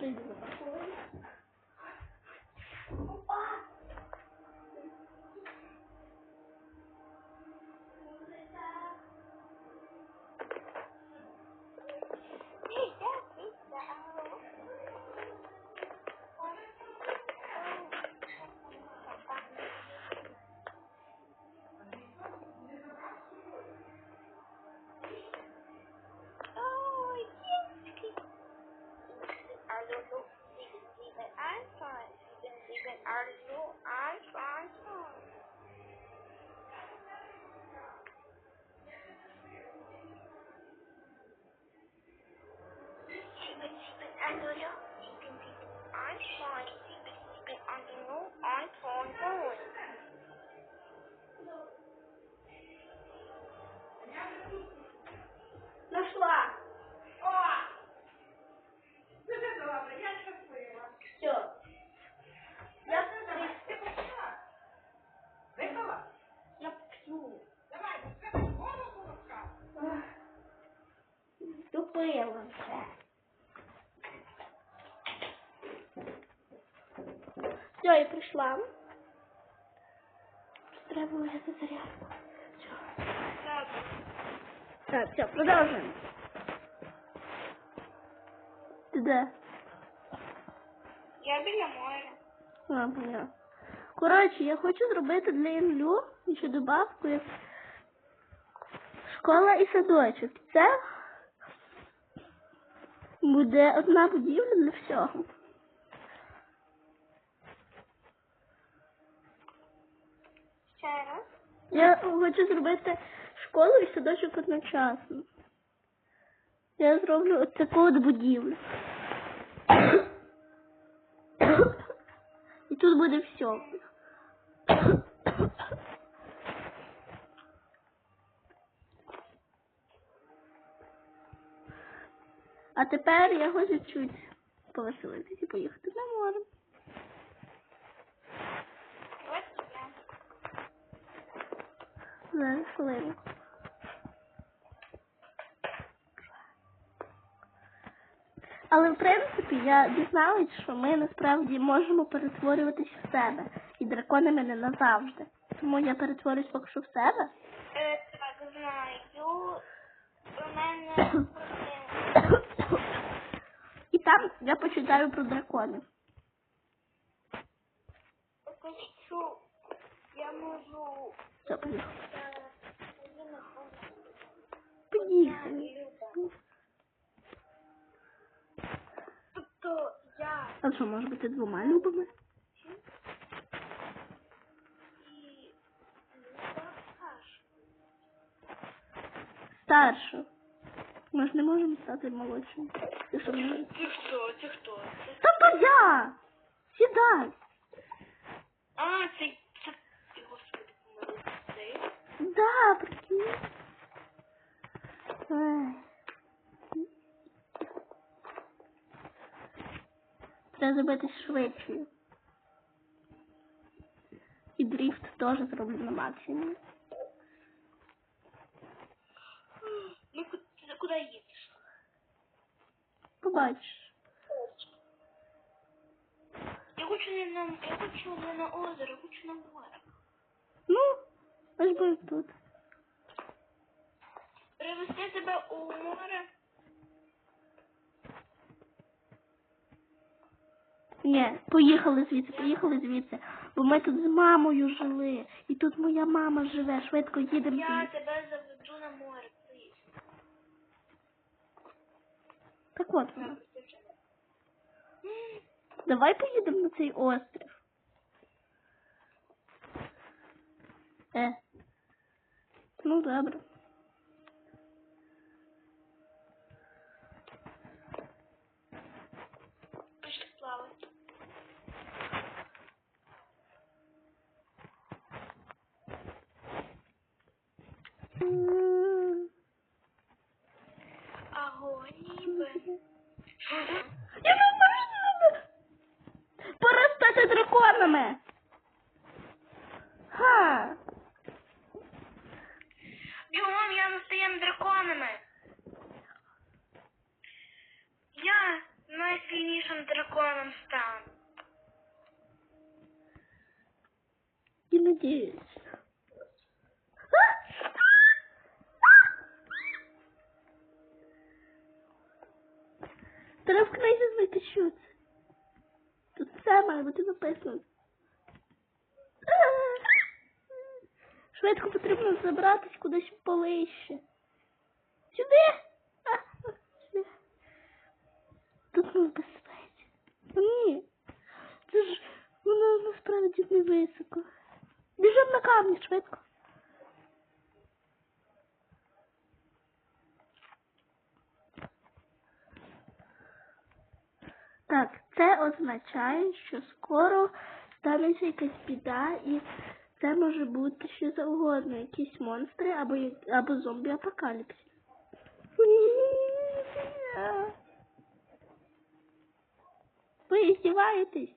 прийду दो आठ पाँच Let's fly. Тупила все. Все, я прийшла. Треба взяти зарядку. Все. Так, все, продовжуємо. Ти де? Я біля моря. А, поняла. Коротше, я хочу зробити для Іллю ще добавку як школа і садочок. Це буде одна будівля для всього. Ще раз. Я хочу зробити школу і садочок одночасно. Я зроблю от таку от будівлю. І тут буде все. А тепер я хочу чуть повеселитися і поїхати на море. Зараз. Але в принципі я дізналась, що ми насправді можемо перетворюватись в себе. І дракони мене назавжди. Тому я перетворююсь поки що в себе. Е, так, знаю. У мене я почитаю про драконів. Хочу, я можу... Все, поїхали. Поїхали. Тобто я А що, може бути двома любими? Люба Старшу. Ми ж не можемо стати молодшим. Ти що не Це хто? Це хто? Та то я! Сідай! А, це... це... Господи, помилуй. Да, прикинь. Ой. Треба зробити швидше. І дріфт теж зроблю на максимум. Ну, їдеш? Побачиш. Я хочу не на... Я хочу не на озеро, я хочу на море. Ну, аж будеш тут. Привезти тебе у море. Ні, поїхали звідси, поїхали звідси. Бо ми тут з мамою жили. І тут моя мама живе. Швидко їдемо Я тебе заведу на море, Так от. Давай поїдемо на цей острів. Е. Ну, добре. Пішли плавати. Агоніби. Я не знаю. Пора стати драконами. Ха. Бігом, я ми стаємо драконами. Я найсильніша першим драконом стану. Не надеюсь. Треба в книзі знайти що це. Тут все має бути написано. Швидко потрібно забратись кудись ближче. Сюди! Тут ми безпеці. Ні. Це ж воно насправді не високо. Біжим на камні швидко. Так, це означає, що скоро станеться якась біда, і це може бути що завгодно, якісь монстри або, або зомбі апокаліпсис. Ви здіваєтесь?